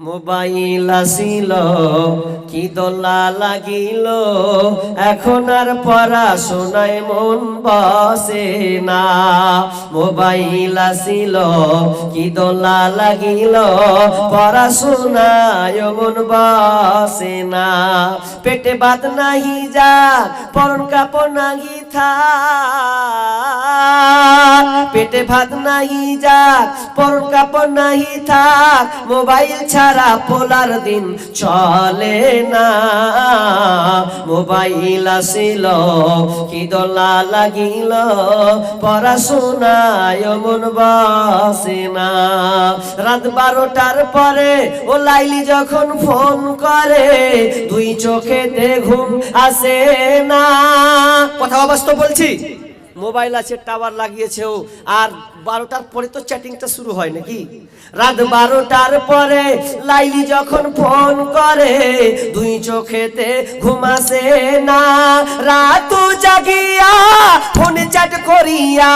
Mobile আসিল, কি দোলা লাগিল? এখন আর পড়াশোনায় মন বসে না। মোবাইল আসিল, কি দোলা লাগিল? পড়াশোনায় মন বসে না। পেটে বাদ নাহি যা পরন কাপড় নাহি থা পেটে ভাত নাহি যা পরন কাপড় নাহি থাক, মোবাইল ছাড়া পোলার দিন চলে না। মোবাইল আসিল, কি দোলা লাগিল, পড়াশোনায় মন বসে না। রাত বারোটার পরে ও লাইলি যখন ফোন করে, দুই চোখেতে ঘুম আসে না। কথা অবাস্তব বলছি? মোবাইল আছে, টাওয়ার লাগিয়েছে আর বারোটার পরে তো চ্যাটিংটা শুরু হয় নাকি? রাত বারোটার পরে লাইলি যখন ফোন করে, দুই চোখেতে ঘুমাসে না। রাত জাগিয়া ফোনে চ্যাট করিয়া,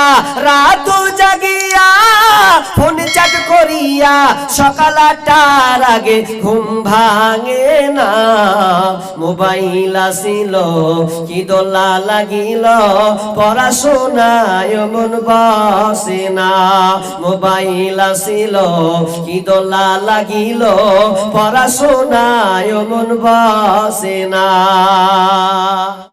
রাত জাগিয়া ফোনে সকাল আটটার আগে ঘুম ভাঙে না। মোবাইল আসিল, কি দোলা লাগিল, পড়াশোনায় মন বসে না। মোবাইল আসিল, কি দোলা লাগিল, পড়াশোনায় মন বসে না।